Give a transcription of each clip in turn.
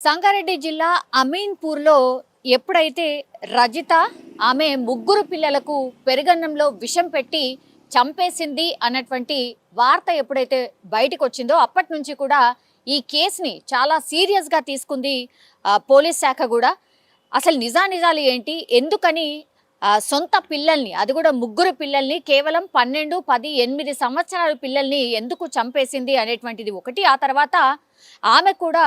సంగారెడ్డి జిల్లా అమీన్పూర్లో ఎప్పుడైతే రజిత ఆమె ముగ్గురు పిల్లలకు పెరుగన్నంలో విషం పెట్టి చంపేసింది అన్నటువంటి వార్త ఎప్పుడైతే బయటకు వచ్చిందో అప్పటి నుంచి కూడా ఈ కేసుని చాలా సీరియస్గా తీసుకుంది పోలీస్ శాఖ కూడా. అసలు నిజానిజాలు ఏంటి? ఎందుకని సొంత పిల్లల్ని అది కూడా ముగ్గురు పిల్లల్ని కేవలం పన్నెండు పది ఎనిమిది సంవత్సరాల పిల్లల్ని ఎందుకు చంపేసింది అనేటువంటిది ఒకటి ఆ తర్వాత ఆమె కూడా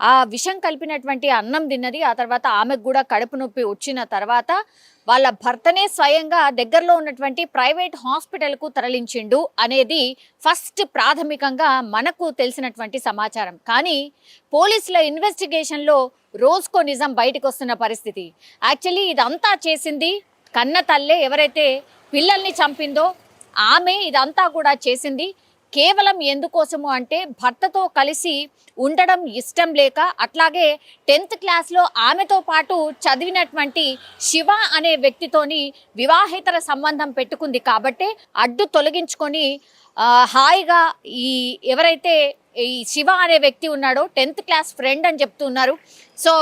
ఆ విషం కలిపినటువంటి అన్నం తిన్నది. ఆ తర్వాత ఆమెకు కూడా కడుపు నొప్పి వచ్చిన తర్వాత వాళ్ళ భర్తనే స్వయంగా దగ్గరలో ఉన్నటువంటి ప్రైవేట్ హాస్పిటల్కు తరలించిండు అనేది ఫస్ట్ ప్రాథమికంగా మనకు తెలిసినటువంటి సమాచారం. కానీ పోలీసుల ఇన్వెస్టిగేషన్లో రోజుకో నిజం బయటకు వస్తున్న పరిస్థితి. యాక్చువల్లీ ఇదంతా చేసింది కన్న తల్లే ఎవరైతే పిల్లల్ని చంపిందో ఆమె ఇదంతా కూడా చేసింది. కేవలం ఎందుకోసము అంటే భర్తతో కలిసి ఉండడం ఇష్టం లేక అట్లాగే టెన్త్ క్లాస్లో ఆమెతో పాటు చదివినటువంటి శివ అనే వ్యక్తితోని వివాహేతర సంబంధం పెట్టుకుంది కాబట్టి అడ్డు తొలగించుకొని హాయిగా ఈ ఎవరైతే ఈ శివ అనే వ్యక్తి ఉన్నాడో టెన్త్ క్లాస్ ఫ్రెండ్ అని చెప్తున్నారు. సో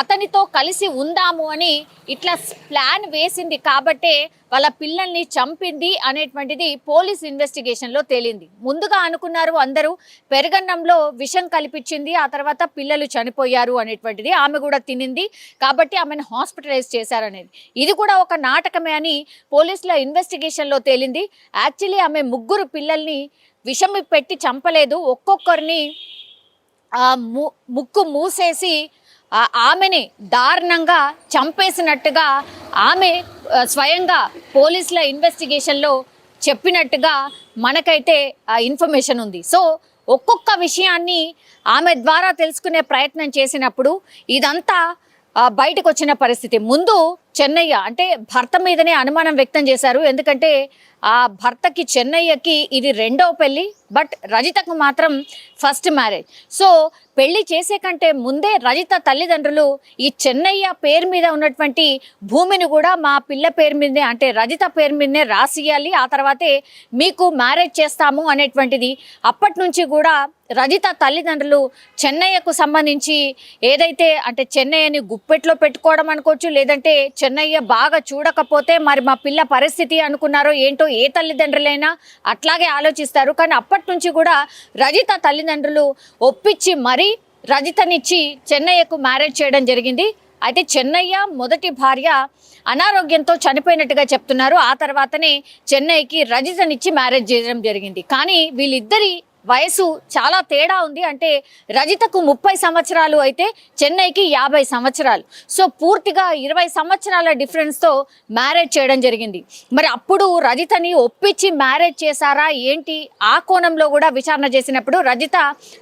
అతనితో కలిసి ఉందాము అని ఇట్లా ప్లాన్ వేసింది కాబట్టే వాళ్ళ పిల్లల్ని చంపింది అనేటువంటిది పోలీస్ ఇన్వెస్టిగేషన్లో తేలింది. ముందుగా అనుకున్నారు అందరూ పెరగన్నంలో విషం కల్పించింది ఆ తర్వాత పిల్లలు చనిపోయారు అనేటువంటిది ఆమె కూడా తినింది. కాబట్టి ఆమెను హాస్పిటలైజ్ చేశారనేది. ఇది కూడా ఒక నాటకమే అని పోలీసుల ఇన్వెస్టిగేషన్లో తేలింది. యాక్చువల్లీ ఆమె ముగ్గురు పిల్లల్ని విషం పెట్టి చంపలేదు. ఒక్కొక్కరిని ము- ముక్కు మూసేసి ఆమెని దారుణంగా చంపేసినట్టుగా ఆమె స్వయంగా పోలీసుల ఇన్వెస్టిగేషన్లో చెప్పినట్టుగా మనకైతే ఇన్ఫర్మేషన్ ఉంది. సో ఒక్కొక్క విషయాన్ని ఆమె ద్వారా తెలుసుకునే ప్రయత్నం చేసినప్పుడు ఇదంతా బయటకు వచ్చిన పరిస్థితి. ముందు చెన్నయ్య అంటే భర్త మీదనే అనుమానం వ్యక్తం చేశారు. ఎందుకంటే ఆ భర్తకి చెన్నయ్యకి ఇది రెండో పెళ్ళి బట్ రజితకు మాత్రం ఫస్ట్ మ్యారేజ్. సో పెళ్ళి చేసే కంటే ముందే రజిత తల్లిదండ్రులు ఈ చెన్నయ్య పేరు మీద ఉన్నటువంటి భూమిని కూడా మా పిల్ల పేరు మీదనే అంటే రజిత పేరు మీదనే రాసియాలి ఆ తర్వాతే మీకు మ్యారేజ్ చేస్తాము అనేటువంటిది. అప్పటి నుంచి కూడా రజిత తల్లిదండ్రులు చెన్నయ్యకు సంబంధించి ఏదైతే అంటే చెన్నయ్యని గుప్పెట్లో పెట్టుకోవడం అనుకోవచ్చు లేదంటే చెన్నయ్య బాగా చూడకపోతే మరి మా పిల్ల పరిస్థితి అనుకున్నారో ఏంటో ఏ తల్లిదండ్రులైనా అట్లాగే ఆలోచిస్తారు. కానీ అప్పటి నుంచి కూడా రజిత తల్లిదండ్రులు ఒప్పించి మరీ రజితనిచ్చి చెన్నయ్యకు మ్యారేజ్ చేయడం జరిగింది. అయితే చెన్నయ్య మొదటి భార్య అనారోగ్యంతో చనిపోయినట్టుగా చెప్తున్నారు. ఆ తర్వాతనే చెన్నైకి రజితనిచ్చి మ్యారేజ్ చేయడం జరిగింది. కానీ వీళ్ళిద్దరి వయసు చాలా తేడా ఉంది. అంటే రజితకు ముప్పై సంవత్సరాలు అయితే చెన్నైకి యాభై సంవత్సరాలు. సో పూర్తిగా ఇరవై సంవత్సరాల డిఫరెన్స్తో మ్యారేజ్ చేయడం జరిగింది. మరి అప్పుడు రజితని ఒప్పించి మ్యారేజ్ చేశారా? ఏంటి? ఆ కోణంలో కూడా విచారణ చేసినప్పుడు రజిత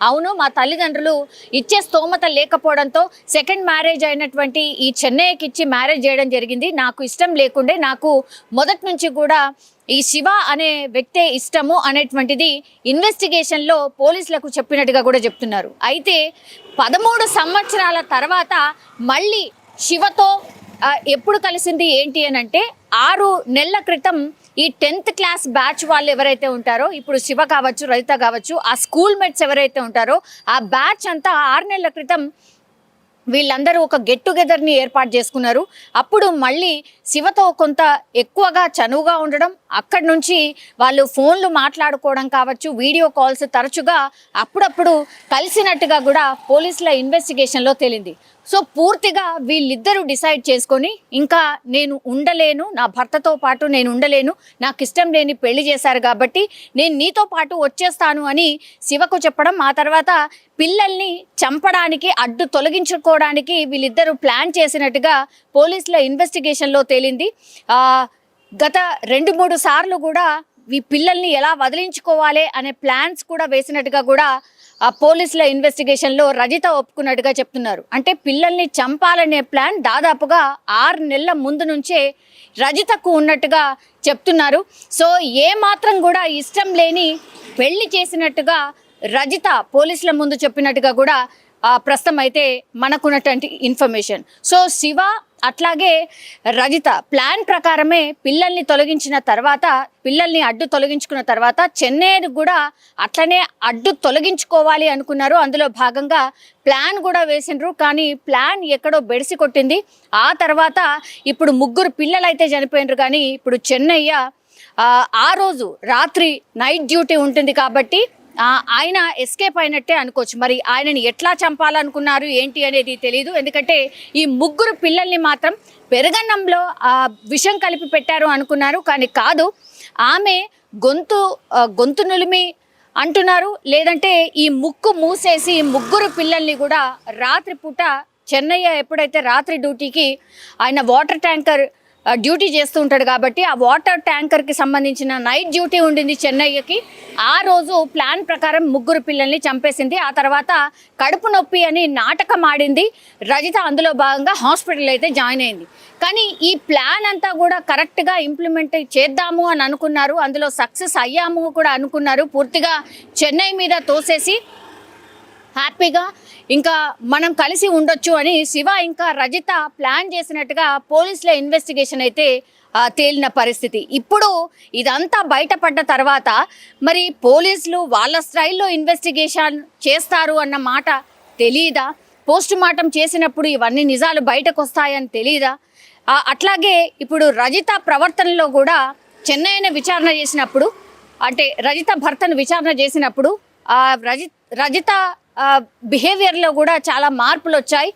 అవును మా తల్లిదండ్రులు ఇచ్చే స్తోమత లేకపోవడంతో సెకండ్ మ్యారేజ్ అయినటువంటి ఈ చెన్నైకి ఇచ్చి మ్యారేజ్ చేయడం జరిగింది. నాకు ఇష్టం లేకుండే నాకు మొదటి నుంచి కూడా ఈ శివ అనే వ్యక్తే ఇష్టము అనేటువంటిది ఇన్వెస్టిగేషన్లో పోలీసులకు చెప్పినట్టుగా కూడా చెప్తున్నారు. అయితే పదమూడు సంవత్సరాల తర్వాత మళ్ళీ శివతో ఎప్పుడు కలిసింది ఏంటి అని అంటే ఆరు నెలల క్రితం ఈ టెన్త్ క్లాస్ బ్యాచ్ వాళ్ళు ఎవరైతే ఉంటారో ఇప్పుడు శివ కావచ్చు రజిత కావచ్చు ఆ స్కూల్ మేట్స్ ఎవరైతే ఉంటారో ఆ బ్యాచ్ అంతా ఆరు నెలల క్రితం వీళ్ళందరూ ఒక గెట్ టుగెదర్ని ఏర్పాటు చేసుకున్నారు. అప్పుడు మళ్ళీ శివతో కొంత ఎక్కువగా చనువుగా ఉండడం అక్కడి నుంచి వాళ్ళు ఫోన్లు మాట్లాడుకోవడం కావచ్చు వీడియో కాల్స్ తరచుగా అప్పుడప్పుడు కలిసినట్టుగా కూడా పోలీసుల ఇన్వెస్టిగేషన్లో తేలింది. సో పూర్తిగా వీళ్ళిద్దరూ డిసైడ్ చేసుకొని ఇంకా నేను ఉండలేను నా భర్తతో పాటు నేను ఉండలేను నాకు ఇష్టం లేని పెళ్ళి చేశారు కాబట్టి నేను నీతో పాటు వచ్చేస్తాను అని శివకు చెప్పడం ఆ తర్వాత పిల్లల్ని చంపడానికి అడ్డు తొలగించుకోవడానికి వీళ్ళిద్దరూ ప్లాన్ చేసినట్టుగా పోలీసుల ఇన్వెస్టిగేషన్లో తేలింది. గత రెండు మూడు సార్లు కూడా ఈ పిల్లల్ని ఎలా వదిలించుకోవాలి అనే ప్లాన్స్ కూడా వేసినట్టుగా కూడా ఆ పోలీసుల ఇన్వెస్టిగేషన్లో రజిత ఒప్పుకున్నట్టుగా చెప్తున్నారు. అంటే పిల్లల్ని చంపాలనే ప్లాన్ దాదాపుగా ఆరు నెలల ముందు నుంచే రజితకు ఉన్నట్టుగా చెప్తున్నారు. సో ఏ మాత్రం కూడా ఇష్టం లేని పెళ్ళి చేసినట్టుగా రజిత పోలీసుల ముందు చెప్పినట్టుగా కూడా ప్రస్తుతం అయితే మనకున్నటువంటి ఇన్ఫర్మేషన్. సో శివ అట్లాగే రజిత ప్లాన్ ప్రకారమే పిల్లల్ని తొలగించిన తర్వాత పిల్లల్ని అడ్డు తొలగించుకున్న తర్వాత చెన్నైని కూడా అట్లనే అడ్డు తొలగించుకోవాలి అనుకున్నారు. అందులో భాగంగా ప్లాన్ కూడా వేసిండ్రు. కానీ ప్లాన్ ఎక్కడో బెడిసి కొట్టింది. ఆ తర్వాత ఇప్పుడు ముగ్గురు పిల్లలు అయితే చనిపోయినరు కానీ ఇప్పుడు చెన్నయ్య ఆ, రోజు రాత్రి నైట్ డ్యూటీ ఉంటుంది కాబట్టి ఆయన ఎస్కేప్ అయినట్టే అనుకోవచ్చు. మరి ఆయనని ఎట్లా చంపాలనుకున్నారు ఏంటి అనేది తెలియదు ఎందుకంటే ఈ ముగ్గురు పిల్లల్ని మాత్రం పెరగన్నంలో ఆ, విషం కలిపి పెట్టారు అనుకున్నారు. కానీ కాదు ఆమె గొంతు గొంతు నులిమి అంటున్నారు. లేదంటే ఈ ముక్కు మూసేసి ముగ్గురు పిల్లల్ని కూడా రాత్రిపూట చెన్నయ్య ఎప్పుడైతే రాత్రి డ్యూటీకి ఆయన వాటర్ ట్యాంకర్ డ్యూటీ చేస్తూ ఉంటాడు కాబట్టి ఆ వాటర్ ట్యాంకర్కి సంబంధించిన నైట్ డ్యూటీ ఉండింది చెన్నయ్యకి ఆ రోజు ప్లాన్ ప్రకారం ముగ్గురు పిల్లల్ని చంపేసింది. ఆ తర్వాత కడుపు నొప్పి అని నాటకం ఆడింది. రజిత అందులో భాగంగా హాస్పిటల్ అయితే జాయిన్ అయింది. కానీ ఈ ప్లాన్ అంతా కూడా కరెక్ట్గా ఇంప్లిమెంట్ చేద్దాము అని అనుకున్నారు. అందులో సక్సెస్ అయ్యాము కూడా అనుకున్నారు. పూర్తిగా చెన్నై మీద తోసేసి హ్యాపీగా ఇంకా మనం కలిసి ఉండొచ్చు అని శివ ఇంకా రజిత ప్లాన్ చేసినట్టుగా పోలీసుల ఇన్వెస్టిగేషన్ అయితే తేలిన పరిస్థితి. ఇప్పుడు ఇదంతా బయటపడ్డ తర్వాత మరి పోలీసులు వాళ్ళ స్టైల్లో ఇన్వెస్టిగేషన్ చేస్తారు అన్న మాట తెలియదా పోస్ట్ మార్టం చేసినప్పుడు ఇవన్నీ నిజాలు బయటకు వస్తాయని తెలియదా అట్లాగే ఇప్పుడు రజిత ప్రవర్తనలో కూడా చెన్నైన విచారణ చేసినప్పుడు అంటే రజిత భర్తను విచారణ చేసినప్పుడు ఆ రజి రజిత బిహేవియర్లో కూడా చాలా మార్పులు వచ్చాయి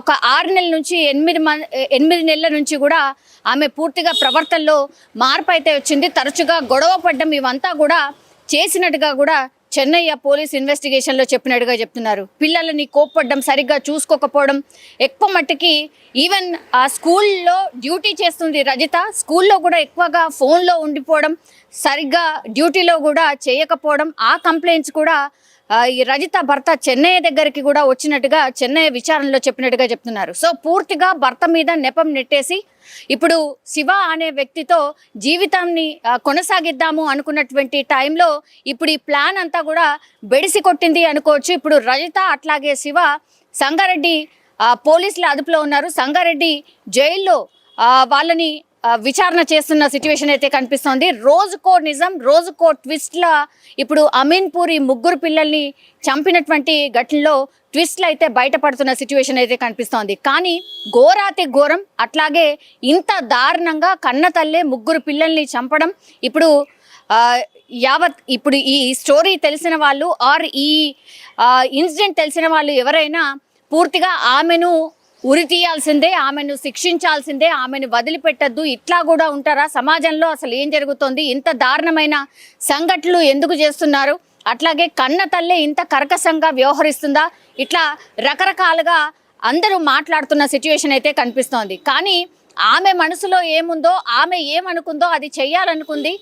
ఒక ఆరు నెలల నుంచి ఎనిమిది మన్ ఎనిమిది నెలల నుంచి కూడా ఆమె పూర్తిగా ప్రవర్తనలో మార్పు అయితే వచ్చింది. తరచుగా గొడవ పడ్డం ఇవంతా కూడా చేసినట్టుగా కూడా చెన్నయ్య పోలీస్ ఇన్వెస్టిగేషన్లో చెప్పినట్టుగా చెప్తున్నారు. పిల్లలని కోప్పడ్డం సరిగ్గా చూసుకోకపోవడం ఎక్కువ మట్టుకి ఈవెన్ ఆ స్కూల్లో డ్యూటీ చేస్తుంది రజిత స్కూల్లో కూడా ఎక్కువగా ఫోన్లో ఉండిపోవడం సరిగ్గా డ్యూటీలో కూడా చేయకపోవడం ఆ కంప్లైంట్స్ కూడా ఈ రజిత భర్త చెన్నై దగ్గరికి కూడా వచ్చినట్టుగా చెన్నై విచారణలో చెప్పినట్టుగా చెప్తున్నారు. సో పూర్తిగా భర్త మీద నెపం నెట్టేసి ఇప్పుడు శివ అనే వ్యక్తితో జీవితాన్ని కొనసాగిద్దాము అనుకున్నటువంటి టైంలో ఇప్పుడు ఈ ప్లాన్ అంతా కూడా బెడిసి కొట్టింది అనుకోవచ్చు. ఇప్పుడు రజిత అట్లాగే శివ సంగారెడ్డి పోలీసుల అదుపులో ఉన్నారు. సంగారెడ్డి జైల్లో వాళ్ళని విచారణ చేస్తున్న సిచ్యువేషన్ అయితే కనిపిస్తోంది. రోజుకో నిజం రోజుకో ట్విస్ట్ల ఇప్పుడు అమీన్పూరి ముగ్గురు పిల్లల్ని చంపినటువంటి ఘటనలో ట్విస్ట్లు అయితే బయటపడుతున్న సిచ్యువేషన్ అయితే కనిపిస్తోంది. కానీ ఘోరాతి ఘోరం అట్లాగే ఇంత దారుణంగా కన్న తల్లే ముగ్గురు పిల్లల్ని చంపడం ఇప్పుడు యావత్ ఇప్పుడు ఈ స్టోరీ తెలిసిన వాళ్ళు ఆర్ ఈ ఇన్సిడెంట్ తెలిసిన వాళ్ళు ఎవరైనా పూర్తిగా ఆమెను ఉరి తీయాల్సిందే ఆమెను శిక్షించాల్సిందే ఆమెను వదిలిపెట్టద్దు. ఇట్లా కూడా ఉంటారా? సమాజంలో అసలు ఏం జరుగుతోంది? ఇంత దారుణమైన సంఘటనలు ఎందుకు చేస్తున్నారు? అట్లాగే కన్న తల్లే ఇంత కర్కశంగా వ్యవహరిస్తుందా? ఇట్లా రకరకాలుగా అందరూ మాట్లాడుతున్న సిచ్యువేషన్ అయితే కనిపిస్తోంది. కానీ ఆమె మనసులో ఏముందో ఆమె ఏమనుకుందో అది చెయ్యాలనుకుంది.